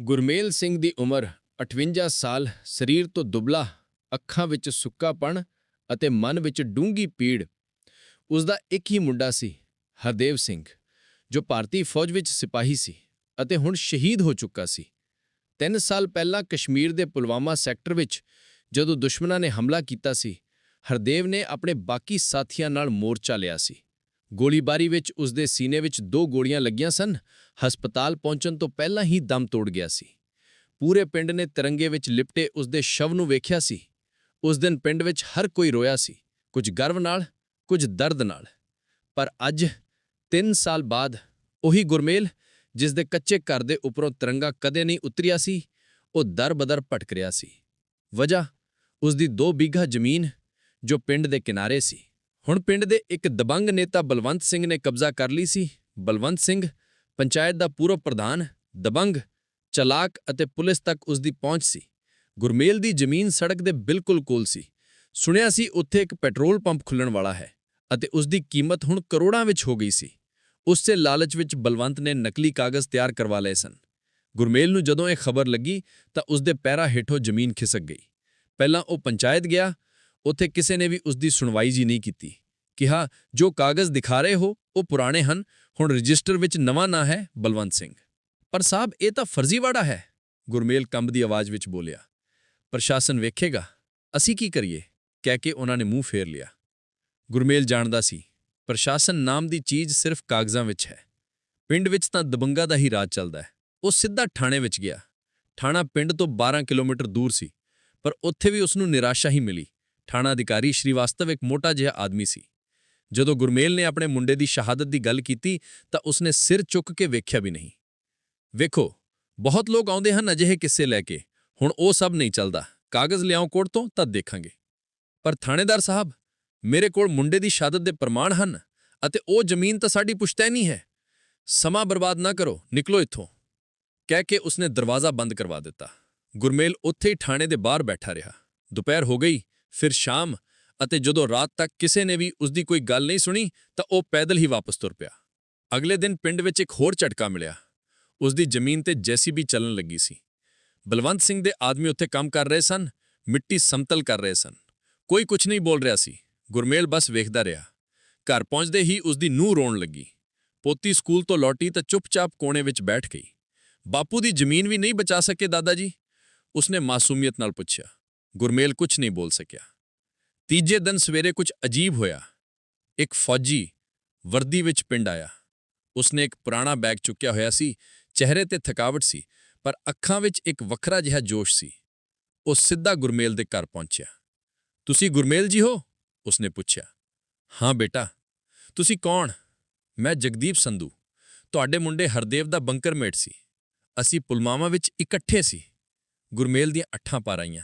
ਗੁਰਮੇਲ ਸਿੰਘ ਦੀ ਉਮਰ 58 ਸਾਲ, ਸਰੀਰ ਤੋਂ ਦੁਬਲਾ, ਅੱਖਾਂ ਵਿੱਚ ਸੁੱਕਾਪਣ ਅਤੇ ਮਨ ਵਿੱਚ ਡੂੰਗੀ ਪੀੜ। ਉਸ ਦਾ ਇੱਕ ਹੀ ਮੁੰਡਾ ਸੀ, ਹਰਦੇਵ ਸਿੰਘ, ਜੋ ਭਾਰਤੀ ਫੌਜ ਵਿੱਚ ਸਿਪਾਹੀ ਸੀ ਅਤੇ ਹੁਣ ਸ਼ਹੀਦ ਹੋ ਚੁੱਕਾ ਸੀ। ਤਿੰਨ ਸਾਲ ਪਹਿਲਾਂ ਕਸ਼ਮੀਰ ਦੇ ਪੁਲਵਾਮਾ ਸੈਕਟਰ ਵਿੱਚ ਜਦੋਂ ਦੁਸ਼ਮਣਾਂ ਨੇ ਹਮਲਾ ਕੀਤਾ ਸੀ, ਹਰਦੇਵ ਨੇ ਆਪਣੇ ਬਾਕੀ ਸਾਥੀਆਂ ਨਾਲ ਮੋਰਚਾ ਲਿਆ ਸੀ। ਗੋਲੀਬਾਰੀ ਵਿੱਚ ਉਸ ਦੇ ਸੀਨੇ ਵਿੱਚ ਦੋ ਗੋਲੀਆਂ ਲੱਗੀਆਂ ਸਨ। ਹਸਪਤਾਲ ਪਹੁੰਚਣ ਤੋਂ ਪਹਿਲਾਂ ਹੀ ਦਮ ਤੋੜ ਗਿਆ ਸੀ। ਪੂਰੇ ਪਿੰਡ ਨੇ ਤਿਰੰਗੇ ਵਿੱਚ ਲਿਪਟੇ ਉਸ ਦੇ ਸ਼ਵ ਨੂੰ ਵੇਖਿਆ ਸੀ। ਉਸ ਦਿਨ ਪਿੰਡ ਵਿੱਚ ਹਰ ਕੋਈ ਰੋਇਆ ਸੀ। ਕੁਝ ਗਰਵ ਨਾਲ, ਕੁਝ ਦਰਦ ਨਾਲ। ਪਰ ਅੱਜ 3 ਸਾਲ ਬਾਅਦ, ਉਹੀ ਗੁਰਮੇਲ, ਜਿਸ ਦੇ ਕੱਚੇ ਘਰ ਦੇ ਉੱਪਰੋਂ ਤਿਰੰਗਾ ਕਦੇ ਨਹੀਂ ਉਤਰਿਆ ਸੀ, ਉਹ ਦਰ-ਬਦਰ ਭਟਕ ਰਿਹਾ ਸੀ। ਵਜ੍ਹਾ ਉਸ ਦੀ 2 ਬਿਘਾ ਜ਼ਮੀਨ, ਜੋ ਪਿੰਡ ਦੇ ਕਿਨਾਰੇ ਸੀ। ਹੁਣ ਪਿੰਡ ਦੇ ਇੱਕ ਦਬੰਗ ਨੇਤਾ ਬਲਵੰਤ ਸਿੰਘ ਨੇ ਕਬਜ਼ਾ ਕਰ ਲਈ ਸੀ। ਬਲਵੰਤ ਸਿੰਘ ਪੰਚਾਇਤ ਦਾ ਪੂਰਵ ਪ੍ਰਧਾਨ, ਦਬੰਗ, ਚਲਾਕ ਅਤੇ ਪੁਲਿਸ ਤੱਕ ਉਸ ਦੀ ਪਹੁੰਚ ਸੀ। ਗੁਰਮੇਲ ਦੀ ਜ਼ਮੀਨ ਸੜਕ ਦੇ ਬਿਲਕੁਲ ਕੋਲ ਸੀ। ਸੁਣਿਆ ਸੀ ਉੱਥੇ ਇੱਕ ਪੈਟਰੋਲ ਪੰਪ ਖੁੱਲਣ ਵਾਲਾ ਹੈ ਅਤੇ ਉਸ ਦੀ ਕੀਮਤ ਹੁਣ ਕਰੋੜਾਂ ਵਿੱਚ ਹੋ ਗਈ ਸੀ। ਉਸੇ ਲਾਲਚ ਵਿੱਚ ਬਲਵੰਤ ਨੇ ਨਕਲੀ ਕਾਗਜ਼ ਤਿਆਰ ਕਰਵਾ ਲਏ ਸਨ। ਗੁਰਮੇਲ ਨੂੰ ਜਦੋਂ ਇਹ ਖਬਰ ਲੱਗੀ ਤਾਂ ਉਸ ਦੇ ਪੈਰਾਂ ਹੇਠੋਂ ਜ਼ਮੀਨ ਖਿਸਕ ਗਈ। ਪਹਿਲਾਂ ਉਹ ਪੰਚਾਇਤ ਗਿਆ, ਉੱਥੇ ਕਿਸੇ ਨੇ ਵੀ ਉਸ ਦੀ ਸੁਣਵਾਈ ਜੀ ਨਹੀਂ ਕੀਤੀ। ਕਿਹਾ, ਜੋ ਕਾਗਜ਼ ਦਿਖਾ ਰਹੇ ਹੋ, ਉਹ ਪੁਰਾਣੇ ਹਨ, ਹੁਣ ਰਜਿਸਟਰ ਵਿੱਚ ਨਵਾਂ ਨਾਂ ਹੈ ਬਲਵੰਤ ਸਿੰਘ। ਪਰ ਸਾਹਿਬ, ਇਹ ਤਾਂ ਫਰਜ਼ੀਵਾੜਾ ਹੈ, ਗੁਰਮੇਲ ਕੰਬ ਦੀ ਆਵਾਜ਼ ਵਿੱਚ ਬੋਲਿਆ। ਪ੍ਰਸ਼ਾਸਨ ਵੇਖੇਗਾ, ਅਸੀਂ ਕੀ ਕਰੀਏ? ਕਹਿ ਕੇ ਉਹਨਾਂ ਨੇ ਮੂੰਹ ਫੇਰ ਲਿਆ। ਗੁਰਮੇਲ ਜਾਣਦਾ ਸੀ, ਪ੍ਰਸ਼ਾਸਨ ਨਾਮ ਦੀ ਚੀਜ਼ ਸਿਰਫ ਕਾਗਜ਼ਾਂ ਵਿੱਚ ਹੈ। ਪਿੰਡ ਵਿੱਚ ਤਾਂ ਦਬੰਗਾ ਦਾ ਹੀ ਰਾਜ ਚੱਲਦਾ ਹੈ। ਉਹ ਸਿੱਧਾ ਥਾਣੇ ਵਿੱਚ ਗਿਆ। ਥਾਣਾ ਪਿੰਡ ਤੋਂ 12 ਕਿਲੋਮੀਟਰ ਦੂਰ ਸੀ, ਪਰ ਉੱਥੇ ਵੀ ਉਸ ਨੂੰ ਨਿਰਾਸ਼ਾ ਹੀ ਮਿਲੀ। ਥਾਣਾ ਅਧਿਕਾਰੀ ਸ਼੍ਰੀਵਾਸਤਵ ਇੱਕ ਮੋਟਾ ਜਿਹਾ ਆਦਮੀ ਸੀ। ਜਦੋਂ ਗੁਰਮੇਲ ਨੇ ਆਪਣੇ ਮੁੰਡੇ ਦੀ ਸ਼ਹਾਦਤ ਦੀ ਗੱਲ ਕੀਤੀ ਤਾਂ ਉਸਨੇ ਸਿਰ ਚੁੱਕ ਕੇ ਵੇਖਿਆ ਵੀ ਨਹੀਂ। ਵੇਖੋ, ਬਹੁਤ ਲੋਕ ਆਉਂਦੇ ਹਨ ਅਜਿਹੇ ਕਿੱਸੇ ਲੈ ਕੇ। ਹੁਣ ਉਹ ਸਭ ਨਹੀਂ ਚੱਲਦਾ। ਕਾਗਜ਼ ਲਿਆਓ ਕੋਰਟ ਤੋਂ ਤਾਂ ਦੇਖਾਂਗੇ। ਪਰ ਥਾਣੇਦਾਰ ਸਾਹਿਬ, ਮੇਰੇ ਕੋਲ ਮੁੰਡੇ ਦੀ ਸ਼ਹਾਦਤ ਦੇ ਪ੍ਰਮਾਣ ਹਨ ਅਤੇ ਉਹ ਜ਼ਮੀਨ ਤਾਂ ਸਾਡੀ ਪੁਸ਼ਤੈਨੀ ਹੈ। ਸਮਾਂ ਬਰਬਾਦ ਨਾ ਕਰੋ, ਨਿਕਲੋ ਇੱਥੋਂ। ਕਹਿ ਕੇ ਉਸਨੇ ਦਰਵਾਜ਼ਾ ਬੰਦ ਕਰਵਾ ਦਿੱਤਾ। ਗੁਰਮੇਲ ਉੱਥੇ ਹੀ ਥਾਣੇ ਦੇ ਬਾਹਰ ਬੈਠਾ ਰਿਹਾ। ਦੁਪਹਿਰ ਹੋ ਗਈ, ਫਿਰ ਸ਼ਾਮ ਅਤੇ ਜਦੋਂ ਰਾਤ ਤੱਕ ਕਿਸੇ ਨੇ ਵੀ ਉਸ ਦੀ ਕੋਈ ਗੱਲ ਨਹੀਂ ਸੁਣੀ, ਤਾਂ ਉਹ ਪੈਦਲ ਹੀ ਵਾਪਸ ਤੁਰ ਪਿਆ। ਅਗਲੇ ਦਿਨ ਪਿੰਡ ਵਿੱਚ ਇੱਕ ਹੋਰ ਝਟਕਾ ਮਿਲਿਆ। ਉਸ ਦੀ ਜ਼ਮੀਨ ਤੇ ਜੈਸੀਬੀ ਚੱਲਣ ਲੱਗੀ ਸੀ। ਬਲਵੰਤ ਸਿੰਘ ਦੇ ਆਦਮੀ ਉੱਥੇ ਕੰਮ ਕਰ ਰਹੇ ਸਨ, ਮਿੱਟੀ ਸਮਤਲ ਕਰ ਰਹੇ ਸਨ। ਕੋਈ ਕੁਝ ਨਹੀਂ ਬੋਲ ਰਿਹਾ ਸੀ। ਗੁਰਮੇਲ ਬਸ ਵੇਖਦਾ ਰਿਹਾ। ਘਰ ਪਹੁੰਚਦੇ ਹੀ ਉਸ ਦੀ ਨੂੰਹ ਰੋਣ ਲੱਗੀ। ਪੋਤੀ ਸਕੂਲ ਤੋਂ ਲੌਟੀ ਤਾਂ ਚੁੱਪਚਾਪ ਕੋਨੇ ਵਿੱਚ ਬੈਠ ਗਈ। ਬਾਪੂ ਦੀ ਜ਼ਮੀਨ ਵੀ ਨਹੀਂ ਬਚਾ ਸਕੇ ਦਾਦਾ ਜੀ? ਉਸਨੇ ਮਾਸੂਮੀਅਤ ਨਾਲ ਪੁੱਛਿਆ। ਗੁਰਮੇਲ ਕੁਝ ਨਹੀਂ ਬੋਲ ਸਕਿਆ। ਤੀਜੇ ਦਿਨ ਸਵੇਰੇ ਕੁਝ ਅਜੀਬ ਹੋਇਆ। ਇੱਕ ਫੌਜੀ ਵਰਦੀ ਵਿੱਚ ਪਿੰਡ ਆਇਆ। ਉਸਨੇ ਇੱਕ ਪੁਰਾਣਾ ਬੈਗ ਚੁੱਕਿਆ ਹੋਇਆ ਸੀ। ਚਿਹਰੇ ਤੇ ਥਕਾਵਟ ਸੀ, ਪਰ ਅੱਖਾਂ ਵਿੱਚ ਇੱਕ ਵੱਖਰਾ ਜਿਹਾ ਜੋਸ਼ ਸੀ। ਉਹ ਸਿੱਧਾ ਗੁਰਮੇਲ ਦੇ ਘਰ ਪਹੁੰਚਿਆ। ਤੁਸੀਂ ਗੁਰਮੇਲ ਜੀ ਹੋ? ਉਸਨੇ ਪੁੱਛਿਆ। ਹਾਂ ਬੇਟਾ। ਤੁਸੀਂ ਕੌਣ? ਮੈਂ ਜਗਦੀਪ ਸੰਧੂ। ਤੁਹਾਡੇ ਮੁੰਡੇ ਹਰਦੇਵ ਦਾ ਬੰਕਰ ਮੇਟ ਸੀ। ਅਸੀਂ ਪੁਲਮਾਵਾ ਵਿੱਚ ਇਕੱਠੇ ਸੀ। ਗੁਰਮੇਲ ਦੀਆਂ ਅੱਠਾਂ ਪਾਰ ਆਈਆਂ।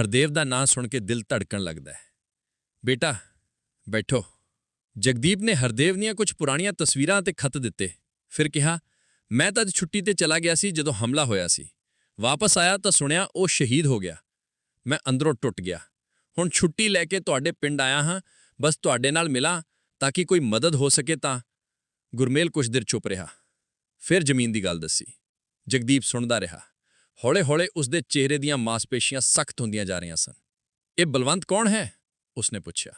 ਹਰਦੇਵ ਦਾ ਨਾਂ ਸੁਣ ਕੇ ਦਿਲ ਧੜਕਣ ਲੱਗਦਾ ਹੈ। ਬੇਟਾ, ਬੈਠੋ। ਜਗਦੀਪ ਨੇ ਹਰਦੇਵ ਦੀਆਂ ਕੁਝ ਪੁਰਾਣੀਆਂ ਤਸਵੀਰਾਂ ਤੇ ਖੱਤ ਦਿੱਤੇ। ਫਿਰ ਕਿਹਾ, ਮੈਂ ਤਾਂ ਅੱਜ ਛੁੱਟੀ ਤੇ ਚਲਾ ਗਿਆ ਸੀ ਜਦੋਂ ਹਮਲਾ ਹੋਇਆ ਸੀ। ਵਾਪਸ ਆਇਆ ਤਾਂ ਸੁਣਿਆ ਉਹ ਸ਼ਹੀਦ ਹੋ ਗਿਆ। ਮੈਂ ਅੰਦਰੋਂ ਟੁੱਟ ਗਿਆ। ਹੁਣ ਛੁੱਟੀ ਲੈ ਕੇ ਤੁਹਾਡੇ ਪਿੰਡ ਆਇਆ ਹਾਂ। ਬਸ ਤੁਹਾਡੇ ਨਾਲ ਮਿਲਾਂ ਤਾਂ ਕਿ ਕੋਈ ਮਦਦ ਹੋ ਸਕੇ ਤਾਂ। ਗੁਰਮੇਲ ਕੁਝ ਦੇਰ ਚੁੱਪ ਰਿਹਾ। ਫਿਰ ਜ਼ਮੀਨ ਦੀ ਗੱਲ ਦੱਸੀ। ਜਗਦੀਪ ਸੁਣਦਾ ਰਿਹਾ। ਹੌਲੇ-ਹੌਲੇ ਉਸਦੇ ਚਿਹਰੇ ਦੀਆਂ ਮਾਸਪੇਸ਼ੀਆਂ ਸਖਤ ਹੁੰਦੀਆਂ ਜਾ ਰਹੀਆਂ ਸਨ। ਇਹ ਬਲਵੰਤ ਕੌਣ ਹੈ? ਉਸਨੇ ਪੁੱਛਿਆ।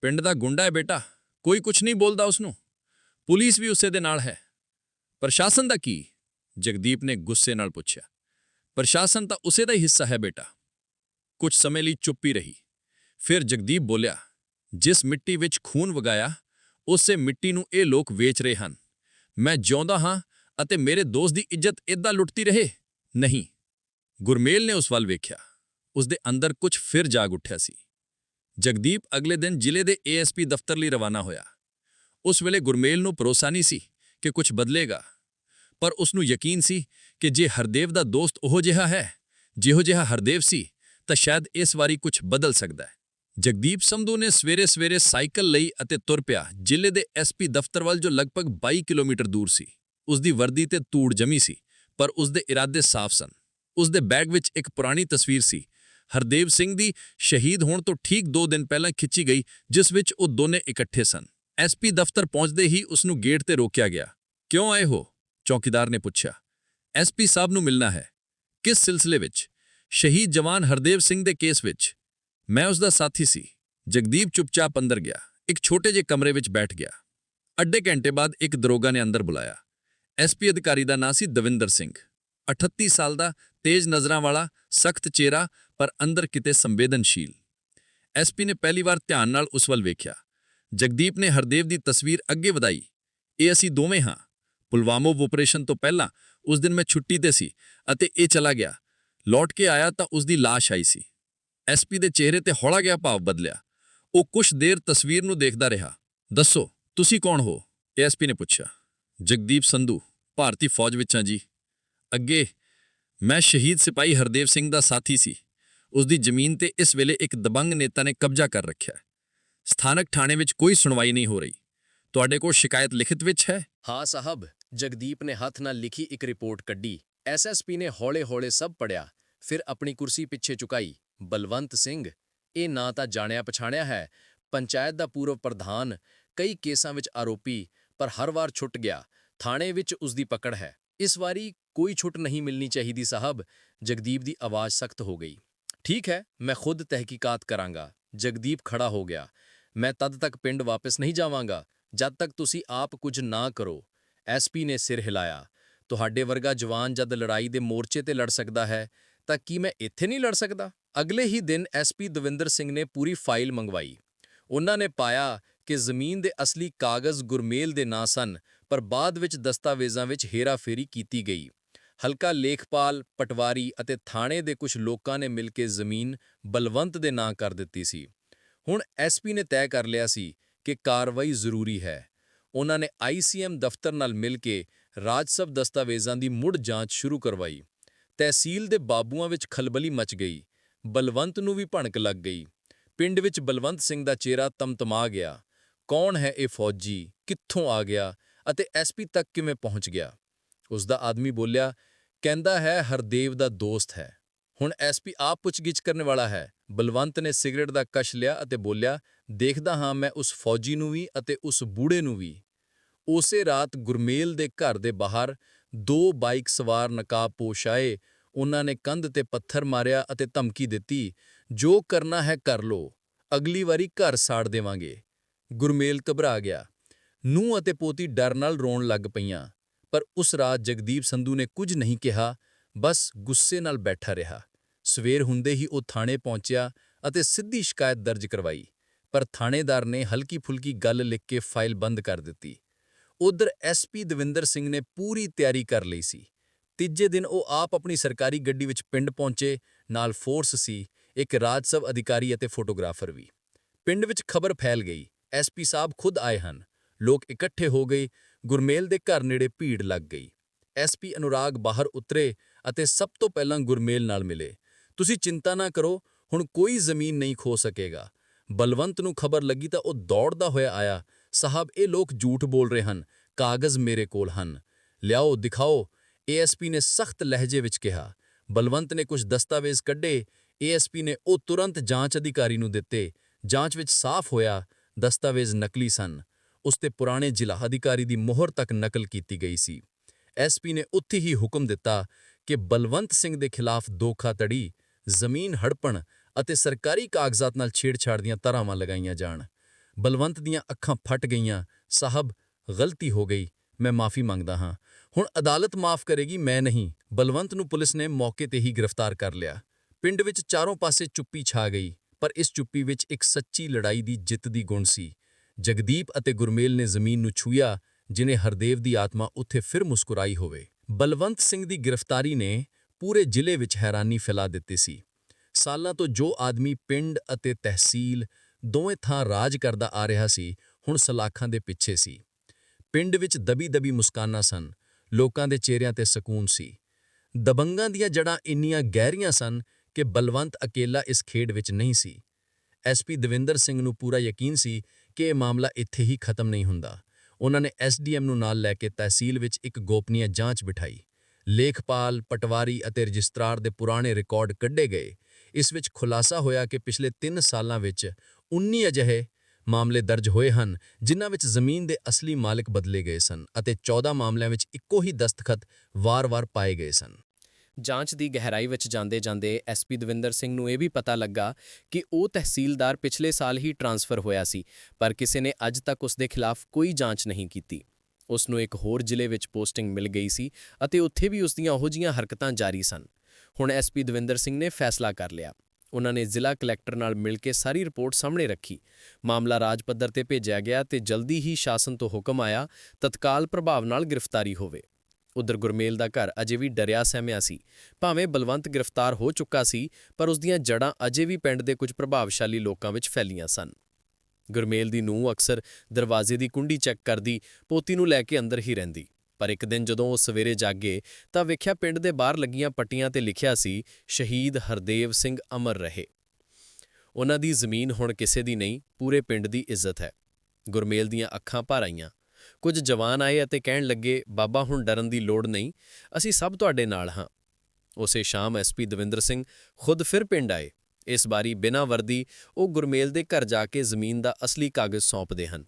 ਪਿੰਡ ਦਾ ਗੁੰਡਾ ਹੈ ਬੇਟਾ, ਕੋਈ ਕੁਝ ਨਹੀਂ ਬੋਲਦਾ ਉਸ ਨੂੰ ਪੁਲਿਸ ਵੀ ਉਸੇ ਦੇ ਨਾਲ ਹੈ। ਪ੍ਰਸ਼ਾਸਨ ਦਾ ਕੀ? ਜਗਦੀਪ ਨੇ ਗੁੱਸੇ ਨਾਲ ਪੁੱਛਿਆ। ਪ੍ਰਸ਼ਾਸਨ ਤਾਂ ਉਸੇ ਦਾ ਹੀ ਹਿੱਸਾ ਹੈ ਬੇਟਾ। ਕੁਝ ਸਮੇਂ ਲਈ ਚੁੱਪੀ ਰਹੀ। ਫਿਰ ਜਗਦੀਪ ਬੋਲਿਆ, ਜਿਸ ਮਿੱਟੀ ਵਿੱਚ ਖੂਨ ਵਗਾਇਆ, ਉਸੇ ਮਿੱਟੀ ਨੂੰ ਇਹ ਲੋਕ ਵੇਚ ਰਹੇ ਹਨ। ਮੈਂ ਜਿਉਂਦਾ ਹਾਂ ਅਤੇ ਮੇਰੇ ਦੋਸਤ ਦੀ ਇੱਜ਼ਤ ਇਦਾਂ ਲੁੱਟਦੀ ਰਹੇ। ਨਹੀਂ, ਗੁਰਮੇਲ ਨੇ ਉਸ ਵੱਲ ਵੇਖਿਆ। ਉਸ ਦੇ ਅੰਦਰ ਕੁਝ ਫਿਰ ਜਾਗ ਉੱਠਿਆ ਸੀ। ਜਗਦੀਪ ਅਗਲੇ ਦਿਨ ਜ਼ਿਲ੍ਹੇ ਦੇ ਏਐਸਪੀ ਦਫ਼ਤਰ ਲਈ ਰਵਾਨਾ ਹੋਇਆ। ਉਸ ਵੇਲੇ ਗੁਰਮੇਲ ਨੂੰ ਭਰੋਸਾ ਨਹੀਂ ਸੀ ਕਿ ਕੁਝ ਬਦਲੇਗਾ। ਪਰ ਉਸ ਨੂੰ ਯਕੀਨ ਸੀ ਕਿ ਜੇ ਹਰਦੇਵ ਦਾ ਦੋਸਤ ਉਹ ਜਿਹਾ ਹੈ, ਜਿਹੋ ਜਿਹਾ ਹਰਦੇਵ ਸੀ, ਤਾਂ ਸ਼ਾਇਦ ਇਸ ਵਾਰੀ ਕੁਝ ਬਦਲ ਸਕਦਾ ਹੈ। ਜਗਦੀਪ ਸੰਧੂ ਨੇ ਸਵੇਰੇ-ਸਵੇਰੇ ਸਾਈਕਲ ਲਈ ਅਤੇ ਤੁਰ ਪਿਆ ਜ਼ਿਲ੍ਹੇ ਦੇ ਐਸਪੀ ਦਫ਼ਤਰ ਵੱਲ ਜੋ ਲਗਭਗ 22 ਕਿਲੋਮੀਟਰ ਦੂਰ ਸੀ। ਉਸ ਦੀ ਵਰਦੀ ਤੇ ਧੂੜ ਜਮੀ ਸੀ ਪਰ ਉਸ ਦੇ ਇਰਾਦੇ ਸਾਫ਼ ਸਨ। ਉਸ ਦੇ ਬੈਗ ਵਿੱਚ ਇੱਕ ਪੁਰਾਣੀ ਤਸਵੀਰ ਸੀ। ਹਰਦੇਵ ਸਿੰਘ ਦੀ ਸ਼ਹੀਦ ਹੋਣ ਤੋਂ ਠੀਕ 2 ਦਿਨ ਪਹਿਲਾਂ ਖਿੱਚੀ ਗਈ, ਜਿਸ ਵਿੱਚ ਉਹ ਦੋਨੇ ਇਕੱਠੇ ਸਨ। ਐਸਪੀ ਦਫ਼ਤਰ ਪਹੁੰਚਦੇ ਹੀ ਉਸ ਨੂੰ ਗੇਟ ਤੇ ਰੋਕਿਆ ਗਿਆ। ਕਿਉਂ ਆਏ ਹੋ? ਚੌਕੀਦਾਰ ਨੇ ਪੁੱਛਿਆ। ਐਸਪੀ ਸਾਹਿਬ ਨੂੰ ਮਿਲਣਾ ਹੈ। ਕਿਸ ਸਿਲਸਿਲੇ ਵਿੱਚ? ਸ਼ਹੀਦ ਜਵਾਨ ਹਰਦੇਵ ਸਿੰਘ ਦੇ ਕੇਸ ਵਿੱਚ। ਮੈਂ ਉਸ ਦਾ ਸਾਥੀ ਸੀ। ਜਗਦੀਪ ਚੁੱਪਚਾਪ ਅੰਦਰ ਗਿਆ। ਇੱਕ ਛੋਟੇ ਜਿਹੇ ਕਮਰੇ ਵਿੱਚ ਬੈਠ ਗਿਆ। ਅੱਧੇ ਘੰਟੇ ਬਾਅਦ ਇੱਕ ਦਰੋਗਾ ਨੇ ਅੰਦਰ ਬੁਲਾਇਆ। ਐਸਪੀ ਅਧਿਕਾਰੀ ਦਾ ਨਾਂ ਸੀ ਦਵਿੰਦਰ ਸਿੰਘ। 38 ਸਾਲ ਦਾ ਤੇਜ਼ ਨਜ਼ਰਾਂ ਵਾਲਾ, ਸਖਤ ਚਿਹਰਾ, ਪਰ ਅੰਦਰ ਕਿਤੇ ਸੰਵੇਦਨਸ਼ੀਲ। ਐਸਪੀ ਨੇ ਪਹਿਲੀ ਵਾਰ ਧਿਆਨ ਨਾਲ ਉਸ ਵੱਲ ਵੇਖਿਆ। ਜਗਦੀਪ ਨੇ ਹਰਦੇਵ ਦੀ ਤਸਵੀਰ ਅੱਗੇ ਵਧਾਈ। ਇਹ ਅਸੀਂ ਦੋਵੇਂ ਹਾਂ। ਪੁਲਵਾਮੋ ਆਪਰੇਸ਼ਨ ਤੋਂ ਪਹਿਲਾਂ ਉਸ ਦਿਨ ਮੈਂ ਛੁੱਟੀ ਤੇ ਸੀ ਅਤੇ ਇਹ ਚਲਾ ਗਿਆ। ਲੌਟ ਕੇ ਆਇਆ ਤਾਂ ਉਸ ਦੀ ਲਾਸ਼ ਆਈ ਸੀ। ਐਸਪੀ ਦੇ ਚਿਹਰੇ ਤੇ ਹੌਲਾ ਗਿਆ ਭਾਵ ਬਦਲਿਆ। ਉਹ ਕੁਝ ਦੇਰ ਤਸਵੀਰ ਨੂੰ ਦੇਖਦਾ ਰਿਹਾ। ਦੱਸੋ, ਤੁਸੀਂ ਕੌਣ ਹੋ? ਐਸਪੀ ਨੇ ਪੁੱਛਿਆ। ਜਗਦੀਪ ਸੰਧੂ, ਭਾਰਤੀ ਫੌਜ ਵਿੱਚ ਹਾਂ ਜੀ। ਅੱਗੇ, ਮੈਂ ਸ਼ਹੀਦ ਸਿਪਾਹੀ ਹਰਦੇਵ ਸਿੰਘ ਦਾ ਸਾਥੀ ਸੀ। ਉਸ ਦੀ ਜ਼ਮੀਨ ਤੇ ਇਸ ਵੇਲੇ ਇੱਕ ਦਬੰਗ ਨੇਤਾ ਨੇ ਕਬਜ਼ਾ ਕਰ ਰੱਖਿਆ ਸਥਾਨਕ ਥਾਣੇ ਵਿੱਚ ਕੋਈ ਸੁਣਵਾਈ ਨਹੀਂ ਹੋ ਰਹੀ। ਤੁਹਾਡੇ ਕੋਲ ਸ਼ਿਕਾਇਤ ਲਿਖਿਤ ਵਿੱਚ ਹੈ? ਹਾਂ ਸਾਹਿਬ, ਜਗਦੀਪ ਨੇ ਹੱਥ ਨਾਲ ਲਿਖੀ ਇੱਕ ਰਿਪੋਰਟ ਕੱਢੀ। ਐਸਐਸਪੀ ਨੇ ਹੌਲੇ-ਹੌਲੇ ਸਭ ਪੜਿਆ ਫਿਰ ਆਪਣੀ ਕੁਰਸੀ ਪਿੱਛੇ ਝੁਕਾਈ। ਬਲਵੰਤ ਸਿੰਘ, ਇਹ ਨਾਂ ਤਾਂ ਜਾਣਿਆ ਪਛਾਣਿਆ ਹੈ। ਪੰਚਾਇਤ ਦਾ ਪੂਰਵ ਪ੍ਰਧਾਨ, ਕਈ ਕੇਸਾਂ ਵਿੱਚ ਆਰੋਪੀ ਪਰ ਹਰ ਵਾਰ ਛੁੱਟ ਗਿਆ। ਥਾਣੇ ਵਿੱਚ ਉਸ ਦੀ ਪਕੜ ਹੈ। ਇਸ ਵਾਰੀ ਕੋਈ ਛੁੱਟ ਨਹੀਂ ਮਿਲਣੀ ਚਾਹੀਦੀ ਸਾਹਿਬ। ਜਗਦੀਪ ਦੀ ਆਵਾਜ਼ ਸਖਤ ਹੋ ਗਈ। ਠੀਕ ਹੈ, ਮੈਂ ਖੁਦ ਤਹਿਕੀਕਾਤ ਕਰਾਂਗਾ। ਜਗਦੀਪ ਖੜਾ ਹੋ ਗਿਆ। ਮੈਂ ਤਦ ਤੱਕ ਪਿੰਡ ਵਾਪਸ ਨਹੀਂ ਜਾਵਾਂਗਾ, ਜਦ ਤੱਕ ਤੁਸੀਂ ਆਪ ਕੁਝ ਨਾ ਕਰੋ। ਐਸਪੀ ਨੇ ਸਿਰ ਹਿਲਾਇਆ। ਤੁਹਾਡੇ ਵਰਗਾ ਜਵਾਨ ਜਦ ਲੜਾਈ ਦੇ ਮੋਰਚੇ ਤੇ ਲੜ ਸਕਦਾ ਹੈ, ਤਾਂ ਕੀ ਮੈਂ ਇੱਥੇ ਨਹੀਂ ਲੜ ਸਕਦਾ? ਅਗਲੇ ਹੀ ਦਿਨ ਐਸਪੀ ਦਵਿੰਦਰ ਸਿੰਘ ਨੇ ਪੂਰੀ ਫਾਈਲ ਮੰਗਵਾਈ। ਉਹਨਾਂ ਨੇ ਪਾਇਆ ਕਿ ਜ਼ਮੀਨ ਦੇ ਅਸਲੀ ਕਾਗਜ਼ ਗੁਰਮੇਲ ਦੇ ਨਾਂ ਸਨ, ਪਰ ਬਾਅਦ ਵਿੱਚ ਦਸਤਾਵੇਜ਼ਾਂ ਵਿੱਚ ਹੇਰਾਫੇਰੀ ਕੀਤੀ ਗਈ। ਹਲਕਾ ਲੇਖਪਾਲ, ਪਟਵਾਰੀ ਅਤੇ ਥਾਣੇ ਦੇ ਕੁਝ ਲੋਕਾਂ ਨੇ ਮਿਲ ਕੇ ਜ਼ਮੀਨ ਬਲਵੰਤ ਦੇ ਨਾਂ ਕਰ ਦਿੱਤੀ ਸੀ। ਹੁਣ ਐਸਪੀ ਨੇ ਤੈਅ ਕਰ ਲਿਆ ਸੀ ਕਿ ਕਾਰਵਾਈ ਜ਼ਰੂਰੀ ਹੈ। ਉਹਨਾਂ ਨੇ ਆਈਸੀਐਮ ਦਫ਼ਤਰ ਨਾਲ ਮਿਲ ਕੇ ਰਾਜਸਭ ਦਸਤਾਵੇਜ਼ਾਂ ਦੀ ਮੁੜ ਜਾਂਚ ਸ਼ੁਰੂ ਕਰਵਾਈ। ਤਹਿਸੀਲ ਦੇ ਬਾਬੂਆਂ ਵਿੱਚ ਖਲਬਲੀ ਮਚ ਗਈ। ਬਲਵੰਤ ਨੂੰ ਵੀ ਭਣਕ ਲੱਗ ਗਈ। ਪਿੰਡ ਵਿੱਚ ਬਲਵੰਤ ਸਿੰਘ ਦਾ ਚਿਹਰਾ ਤਮਤਮਾ ਗਿਆ। ਕੌਣ ਹੈ ਇਹ ਫੌਜੀ? ਕਿੱਥੋਂ ਆ ਗਿਆ? ਅਤੇ ਐਸਪੀ ਤੱਕ ਕਿਵੇਂ ਪਹੁੰਚ ਗਿਆ? ਉਸ ਦਾ ਆਦਮੀ ਬੋਲਿਆ, ਕਹਿੰਦਾ ਹੈ ਹਰਦੇਵ ਦਾ ਦੋਸਤ ਹੈ। ਹੁਣ ਐਸਪੀ ਆਪ ਪੁੱਛਗਿੱਛ ਕਰਨ ਵਾਲਾ ਹੈ। ਬਲਵੰਤ ਨੇ ਸਿਗਰਟ ਦਾ ਕਸ਼ ਲਿਆ ਅਤੇ ਬੋਲਿਆ, ਦੇਖਦਾ ਹਾਂ ਮੈਂ ਉਸ ਫੌਜੀ ਨੂੰ ਵੀ ਅਤੇ ਉਸ ਬੂੜੇ ਨੂੰ ਵੀ। ਉਸੇ ਰਾਤ ਗੁਰਮੇਲ ਦੇ ਘਰ ਦੇ ਬਾਹਰ ਦੋ ਬਾਈਕ ਸਵਾਰ ਨਕਾਬਪੋਸ਼ ਆਏ। ਉਹਨਾਂ ਨੇ ਕੰਧ ਤੇ ਪੱਥਰ ਮਾਰਿਆ ਅਤੇ ਧਮਕੀ ਦਿੱਤੀ, ਜੋ ਕਰਨਾ ਹੈ ਕਰ ਲੋ ਅਗਲੀ ਵਾਰੀ ਘਰ ਸਾੜ ਦੇਵਾਂਗੇ। ਗੁਰਮੇਲ ਘਬਰਾ ਗਿਆ। ਨੂੰ ਅਤੇ ਪੋਤੀ ਡਰ ਨਾਲ ਰੋਣ ਲੱਗ ਪਈਆਂ, ਪਰ ਉਸ ਰਾਤ ਜਗਦੀਪ ਸੰਧੂ ਨੇ ਕੁਝ ਨਹੀਂ ਕਿਹਾ, ਬਸ ਗੁੱਸੇ ਨਾਲ ਬੈਠਾ ਰਿਹਾ। ਸਵੇਰ ਹੁੰਦੇ ਹੀ ਉਹ ਥਾਣੇ ਪਹੁੰਚਿਆ ਅਤੇ ਸਿੱਧੀ ਸ਼ਿਕਾਇਤ ਦਰਜ ਕਰਵਾਈ, ਪਰ ਥਾਣੇਦਾਰ ਨੇ ਹਲਕੀ-ਫੁਲਕੀ ਗੱਲ ਲਿਖ ਕੇ ਫਾਈਲ ਬੰਦ ਕਰ ਦਿੱਤੀ। ਉਧਰ ਐਸਪੀ ਦਵਿੰਦਰ ਸਿੰਘ ਨੇ ਪੂਰੀ ਤਿਆਰੀ ਕਰ ਲਈ ਸੀ। ਤੀਜੇ ਦਿਨ ਉਹ ਆਪ ਆਪਣੀ ਸਰਕਾਰੀ ਗੱਡੀ ਵਿੱਚ ਪਿੰਡ ਪਹੁੰਚੇ, ਨਾਲ ਫੋਰਸ ਸੀ, ਇੱਕ ਰਾਜ ਸਭ ਅਧਿਕਾਰੀ ਅਤੇ ਫੋਟੋਗ੍ਰਾਫਰ ਵੀ। ਪਿੰਡ ਵਿੱਚ ਖਬਰ ਫੈਲ ਗਈ। ਐਸਪੀ ਸਾਹਿਬ ਖੁਦ ਆਏ ਹਨ। ਲੋਕ ਇਕੱਠੇ ਹੋ ਗਏ, ਗੁਰਮੇਲ ਦੇ ਘਰ ਨੇੜੇ ਭੀੜ ਲੱਗ ਗਈ। ਐਸਪੀ ਅਨੁਰਾਗ ਬਾਹਰ ਉਤਰੇ ਅਤੇ ਸਭ ਤੋਂ ਪਹਿਲਾਂ ਗੁਰਮੇਲ ਨਾਲ ਮਿਲੇ। ਤੁਸੀਂ ਚਿੰਤਾ ਨਾ ਕਰੋ, ਹੁਣ ਕੋਈ ਜ਼ਮੀਨ ਨਹੀਂ ਖੋ ਸਕੇਗਾ। ਬਲਵੰਤ ਨੂੰ ਖਬਰ ਲੱਗੀ ਤਾਂ ਉਹ ਦੌੜਦਾ ਹੋਇਆ ਆਇਆ। ਸਾਹਿਬ, ਇਹ ਲੋਕ ਝੂਠ ਬੋਲ ਰਹੇ ਹਨ, ਕਾਗਜ਼ ਮੇਰੇ ਕੋਲ ਹਨ। ਲਿਆਓ, ਦਿਖਾਓ। ਏਐਸਪੀ ਨੇ ਸਖਤ ਲਹਿਜੇ ਵਿੱਚ ਕਿਹਾ। ਬਲਵੰਤ ਨੇ ਕੁਝ ਦਸਤਾਵੇਜ਼ ਕੱਢੇ। ਏਐਸਪੀ ਨੇ ਉਹ ਤੁਰੰਤ ਜਾਂਚ ਅਧਿਕਾਰੀ ਨੂੰ ਦਿੱਤੇ। ਜਾਂਚ ਵਿੱਚ ਸਾਫ਼ ਹੋਇਆ ਦਸਤਾਵੇਜ਼ ਨਕਲੀ ਸਨ। ਉਸ ਤੇ ਪੁਰਾਣੇ ਜ਼ਿਲ੍ਹਾ ਅਧਿਕਾਰੀ ਦੀ ਮੋਹਰ ਤੱਕ ਨਕਲ ਕੀਤੀ ਗਈ ਸੀ। ਐਸਪੀ ਨੇ ਉੱਥੇ ਹੀ ਹੁਕਮ ਦਿੱਤਾ ਕਿ ਬਲਵੰਤ ਸਿੰਘ ਦੇ ਖਿਲਾਫ ਧੋਖਾਧੜੀ, ਜ਼ਮੀਨ ਹੜਪਣ ਅਤੇ ਸਰਕਾਰੀ ਕਾਗਜ਼ਾਤ ਨਾਲ ਛੇੜਛਾੜ ਦੀਆਂ ਧਾਰਾਵਾਂ ਲਗਾਈਆਂ ਜਾਣ। ਬਲਵੰਤ ਦੀਆਂ ਅੱਖਾਂ ਫਟ ਗਈਆਂ। ਸਾਹਿਬ, ਗਲਤੀ ਹੋ ਗਈ। ਮੈਂ ਮਾਫੀ ਮੰਗਦਾ ਹਾਂ। ਹੁਣ ਅਦਾਲਤ ਮਾਫ ਕਰੇਗੀ, ਮੈਂ ਨਹੀਂ। ਬਲਵੰਤ ਨੂੰ ਪੁਲਿਸ ਨੇ ਮੌਕੇ ਤੇ ਹੀ ਗ੍ਰਿਫਤਾਰ ਕਰ ਲਿਆ। ਪਿੰਡ ਵਿੱਚ ਚਾਰੋਂ ਪਾਸੇ ਚੁੱਪੀ ਛਾ ਗਈ। ਪਰ ਇਸ ਚੁੱਪੀ ਵਿੱਚ ਇੱਕ ਸੱਚੀ ਲੜਾਈ ਦੀ ਜਿੱਤ ਦੀ ਗੁਣ ਸੀ। ਜਗਦੀਪ ਅਤੇ ਗੁਰਮੇਲ ਨੇ ਜ਼ਮੀਨ ਨੂੰ ਛੂਇਆ ਜਿਨੇ ਹਰਦੇਵ ਦੀ ਆਤਮਾ ਉੱਥੇ ਫਿਰ ਮੁਸਕਰਾਈ ਹੋਵੇ। ਬਲਵੰਤ ਸਿੰਘ ਦੀ ਗ੍ਰਿਫਤਾਰੀ ਨੇ ਪੂਰੇ ਜ਼ਿਲ੍ਹੇ ਵਿੱਚ ਹੈਰਾਨੀ ਫੈਲਾ ਦਿੱਤੀ ਸੀ। ਸਾਲਾਂ ਤੋਂ ਜੋ ਆਦਮੀ ਪਿੰਡ ਅਤੇ ਤਹਿਸੀਲ ਦੋਵੇਂ ਥਾਂ ਰਾਜ ਕਰਦਾ ਆ ਰਿਹਾ ਸੀ, ਹੁਣ ਸਲਾਖਾਂ ਦੇ ਪਿੱਛੇ ਸੀ। ਪਿੰਡ ਵਿੱਚ ਦਬੀ-ਦਬੀ ਮੁਸਕਾਨਾਂ ਸਨ, ਲੋਕਾਂ ਦੇ ਚਿਹਰਿਆਂ ਤੇ ਸਕੂਨ ਸੀ। ਦਬੰਗਾਂ ਦੀਆਂ ਜੜਾਂ ਇੰਨੀਆਂ ਗਹਿਰੀਆਂ ਸਨ ਕਿ ਬਲਵੰਤ ਅਕੇਲਾ ਇਸ ਖੇਡ ਵਿੱਚ ਨਹੀਂ ਸੀ। ਐਸਪੀ ਦਵਿੰਦਰ ਸਿੰਘ ਨੂੰ ਪੂਰਾ ਯਕੀਨ ਸੀ ਕਿ ਇਹ ਮਾਮਲਾ ਇੱਥੇ ਹੀ ਖਤਮ ਨਹੀਂ ਹੁੰਦਾ। ਉਹਨਾਂ ਨੇ ਐਸਡੀਐਮ ਨੂੰ ਨਾਲ ਲੈ ਕੇ ਤਹਿਸੀਲ ਵਿੱਚ ਇੱਕ ਗੋਪਨੀय ਜਾਂਚ ਬਿਠਾਈ। ਲੇਖਪਾਲ, ਪਟਵਾਰੀ ਅਤੇ ਰਜਿਸਟਰਾਰ ਦੇ ਪੁਰਾਣੇ ਰਿਕਾਰਡ ਕੱਢੇ ਗਏ। ਇਸ ਵਿੱਚ ਖੁਲਾਸਾ ਹੋਇਆ ਕਿ ਪਿਛਲੇ 3 ਸਾਲਾਂ ਵਿੱਚ 19 ਅਜਿਹੇ ਮਾਮਲੇ ਦਰਜ ਹੋਏ ਹਨ, ਜਿਨ੍ਹਾਂ ਵਿੱਚ ਜ਼ਮੀਨ ਦੇ ਅਸਲੀ ਮਾਲਕ ਬਦਲੇ ਗਏ ਸਨ ਅਤੇ 14 ਮਾਮਲਿਆਂ ਵਿੱਚ ਇੱਕੋ ਹੀ ਦਸਤਖਤ ਵਾਰ-ਵਾਰ ਪਾਏ ਗਏ ਸਨ। ਜਾਂਚ ਦੀ ਗਹਿਰਾਈ ਵਿੱਚ ਜਾਂਦੇ ਜਾਂਦੇ ਐਸਪੀ ਦਵਿੰਦਰ ਸਿੰਘ ਨੂੰ ਇਹ ਵੀ ਪਤਾ ਲੱਗਾ ਕਿ ਉਹ ਤਹਿਸੀਲਦਾਰ ਪਿਛਲੇ ਸਾਲ ਹੀ ਟਰਾਂਸਫਰ ਹੋਇਆ ਸੀ, ਪਰ ਕਿਸੇ ਨੇ ਅੱਜ ਤੱਕ ਉਸ ਦੇ ਖਿਲਾਫ ਕੋਈ ਜਾਂਚ ਨਹੀਂ ਕੀਤੀ। ਉਸ ਨੂੰ ਇੱਕ ਹੋਰ ਜ਼ਿਲ੍ਹੇ ਵਿੱਚ ਪੋਸਟਿੰਗ ਮਿਲ ਗਈ ਸੀ ਅਤੇ ਉੱਥੇ ਵੀ ਉਸ ਦੀਆਂ ਉਹੋ ਜਿਹੀਆਂ ਹਰਕਤਾਂ ਜਾਰੀ ਸਨ। ਹੁਣ ਐਸਪੀ ਦਵਿੰਦਰ ਸਿੰਘ ਨੇ ਫੈਸਲਾ ਕਰ ਲਿਆ। ਉਹਨਾਂ ਨੇ ਜ਼ਿਲ੍ਹਾ ਕਲੈਕਟਰ ਨਾਲ ਮਿਲ ਕੇ ਸਾਰੀ ਰਿਪੋਰਟ ਸਾਹਮਣੇ ਰੱਖੀ। ਮਾਮਲਾ ਰਾਜ ਪੱਧਰ ਤੇ ਭੇਜਿਆ ਗਿਆ ਤੇ ਜਲਦੀ ਹੀ ਸ਼ਾਸਨ ਤੋਂ ਹੁਕਮ ਆਇਆ, ਤਤਕਾਲ ਪ੍ਰਭਾਵ ਨਾਲ ਗ੍ਰਿਫਤਾਰੀ ਹੋਵੇ। ਉਧਰ ਗੁਰਮੇਲ ਦਾ ਘਰ ਅਜੇ ਵੀ ਡਰਿਆ ਸਹਿਮਿਆ ਸੀ। ਭਾਵੇਂ ਬਲਵੰਤ ਗ੍ਰਿਫਤਾਰ ਹੋ ਚੁੱਕਾ ਸੀ, ਪਰ ਉਸ ਦੀਆਂ ਜੜ੍ਹਾਂ ਅਜੇ ਵੀ ਪਿੰਡ ਦੇ ਕੁਝ ਪ੍ਰਭਾਵਸ਼ਾਲੀ ਲੋਕਾਂ ਵਿੱਚ ਫੈਲੀਆਂ ਸਨ। ਗੁਰਮੇਲ ਦੀ ਨੂੰਹ ਅਕਸਰ ਦਰਵਾਜ਼ੇ ਦੀ ਕੁੰਡੀ ਚੈੱਕ ਕਰਦੀ, ਪੋਤੀ ਨੂੰ ਲੈ ਕੇ ਅੰਦਰ ਹੀ ਰਹਿੰਦੀ। ਪਰ ਇੱਕ ਦਿਨ ਜਦੋਂ ਉਹ ਸਵੇਰੇ ਜਾਗੇ, ਤਾਂ ਵੇਖਿਆ ਪਿੰਡ ਦੇ ਬਾਹਰ ਲੱਗੀਆਂ ਪੱਟੀਆਂ ਤੇ ਲਿਖਿਆ ਸੀ, ਸ਼ਹੀਦ ਹਰਦੇਵ ਸਿੰਘ ਅਮਰ ਰਹੇ। ਉਹਨਾਂ ਦੀ ਜ਼ਮੀਨ ਹੁਣ ਕਿਸੇ ਦੀ ਨਹੀਂ, ਪੂਰੇ ਪਿੰਡ ਦੀ ਇੱਜ਼ਤ ਹੈ। ਗੁਰਮੇਲ ਦੀਆਂ ਅੱਖਾਂ ਭਰ ਆਈਆਂ। ਕੁਝ ਜਵਾਨ ਆਏ ਅਤੇ ਕਹਿਣ ਲੱਗੇ, ਬਾਬਾ, ਹੁਣ ਡਰਨ ਦੀ ਲੋੜ ਨਹੀਂ, ਅਸੀਂ ਸਭ ਤੁਹਾਡੇ ਨਾਲ ਹਾਂ। ਉਸੇ ਸ਼ਾਮ ਐਸਪੀ ਦਵਿੰਦਰ ਸਿੰਘ ਖੁਦ ਫਿਰ ਪਿੰਡ ਆਏ। ਇਸ ਵਾਰੀ ਬਿਨਾਂ ਵਰਦੀ ਉਹ ਗੁਰਮੇਲ ਦੇ ਘਰ ਜਾ ਕੇ ਜ਼ਮੀਨ ਦਾ ਅਸਲੀ ਕਾਗਜ਼ ਸੌਂਪਦੇ ਹਨ।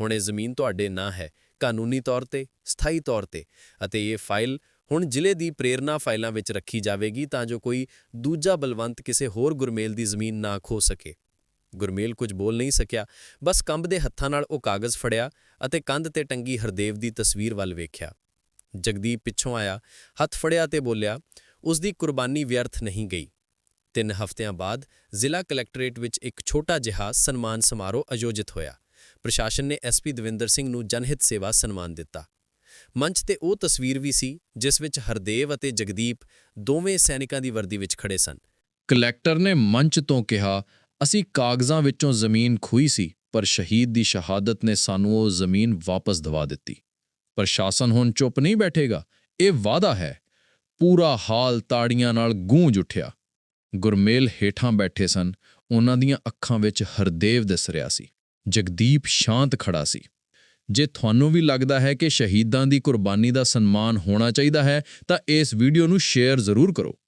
ਹੁਣ ਇਹ ਜ਼ਮੀਨ ਤੁਹਾਡੇ ਨਾਂ ਹੈ, ਕਾਨੂੰਨੀ ਤੌਰ ਤੇ, ਸਥਾਈ ਤੌਰ ਤੇ, ਅਤੇ ਇਹ ਫਾਈਲ ਹੁਣ ਜ਼ਿਲ੍ਹੇ ਦੀ ਪ੍ਰੇਰਣਾ ਫਾਈਲਾਂ ਵਿੱਚ ਰੱਖੀ ਜਾਵੇਗੀ ਤਾਂ ਜੋ ਕੋਈ ਦੂਜਾ ਬਲਵੰਤ ਕਿਸੇ ਹੋਰ ਗੁਰਮੇਲ ਦੀ ਜ਼ਮੀਨ ਨਾ ਖੋ ਸਕੇ। ਗੁਰਮੇਲ ਕੁਝ ਬੋਲ ਨਹੀਂ ਸਕਿਆ, ਬਸ ਕੰਬ ਦੇ ਹੱਥਾਂ ਨਾਲ ਉਹ ਕਾਗਜ਼ ਫੜਿਆ ਅਤੇ ਕੰਧ ਤੇ ਟੰਗੀ ਹਰਦੇਵ ਦੀ ਤਸਵੀਰ ਵੱਲ ਵੇਖਿਆ। ਜਗਦੀਪ ਪਿੱਛੋਂ ਆਇਆ, ਹੱਥ ਫੜਿਆ ਤੇ ਬੋਲਿਆ ਉਸ ਦੀ ਕੁਰਬਾਨੀ ਵਿਅਰਥ ਨਹੀਂ ਗਈ। ਤਿੰਨ ਹਫ਼ਤਿਆਂ ਬਾਅਦ ਜ਼ਿਲ੍ਹਾ ਕਲੈਕਟਰੇਟ ਵਿੱਚ ਇੱਕ ਛੋਟਾ ਜਿਹਾ ਸਨਮਾਨ ਸਮਾਰੋਹ ਆਯੋਜਿਤ ਹੋਇਆ। ਪ੍ਰਸ਼ਾਸਨ ਨੇ ਐਸਪੀ ਦਵਿੰਦਰ ਸਿੰਘ ਨੂੰ ਜਨਹਿਤ ਸੇਵਾ ਸਨਮਾਨ ਦਿੱਤਾ। ਮੰਚ ਤੇ ਉਹ ਤਸਵੀਰ ਵੀ ਸੀ, ਜਿਸ ਵਿੱਚ ਹਰਦੇਵ ਅਤੇ ਜਗਦੀਪ ਦੋਵੇਂ ਸੈਨਿਕਾਂ ਦੀ ਵਰਦੀ ਵਿੱਚ ਖੜੇ ਸਨ। ਕਲੈਕਟਰ ਨੇ ਮੰਚ ਤੋਂ ਕਿਹਾ, ਅਸੀਂ ਕਾਗਜ਼ਾਂ ਵਿੱਚੋਂ ਜ਼ਮੀਨ ਖੋਈ ਸੀ। ਪਰ ਸ਼ਹੀਦ ਦੀ ਸ਼ਹਾਦਤ ਨੇ ਸਾਨੂੰ ਉਹ ਜ਼ਮੀਨ ਵਾਪਸ ਦਿਵਾ ਦਿੱਤੀ। ਪ੍ਰਸ਼ਾਸਨ ਹੁਣ ਚੁੱਪ ਨਹੀਂ ਬੈਠੇਗਾ। ਇਹ ਵਾਅਦਾ ਹੈ। ਪੂਰਾ ਹਾਲ ਤਾੜੀਆਂ ਨਾਲ ਗੂੰਜ ਉੱਠਿਆ। ਗੁਰਮੇਲ ਹੇਠਾਂ ਬੈਠੇ ਸਨ। ਉਹਨਾਂ ਦੀਆਂ ਅੱਖਾਂ ਵਿੱਚ ਹਰਦੇਵ ਦਿਸ ਰਿਹਾ ਸੀ। ਜਗਦੀਪ ਸ਼ਾਂਤ ਖੜਾ ਸੀ। ਜੇ ਤੁਹਾਨੂੰ ਵੀ ਲੱਗਦਾ ਹੈ ਕਿ ਸ਼ਹੀਦਾਂ ਦੀ ਕੁਰਬਾਨੀ ਦਾ ਸਨਮਾਨ ਹੋਣਾ ਚਾਹੀਦਾ ਹੈ, ਤਾਂ ਇਸ ਵੀਡੀਓ ਨੂੰ ਸ਼ੇਅਰ ਜ਼ਰੂਰ ਕਰੋ।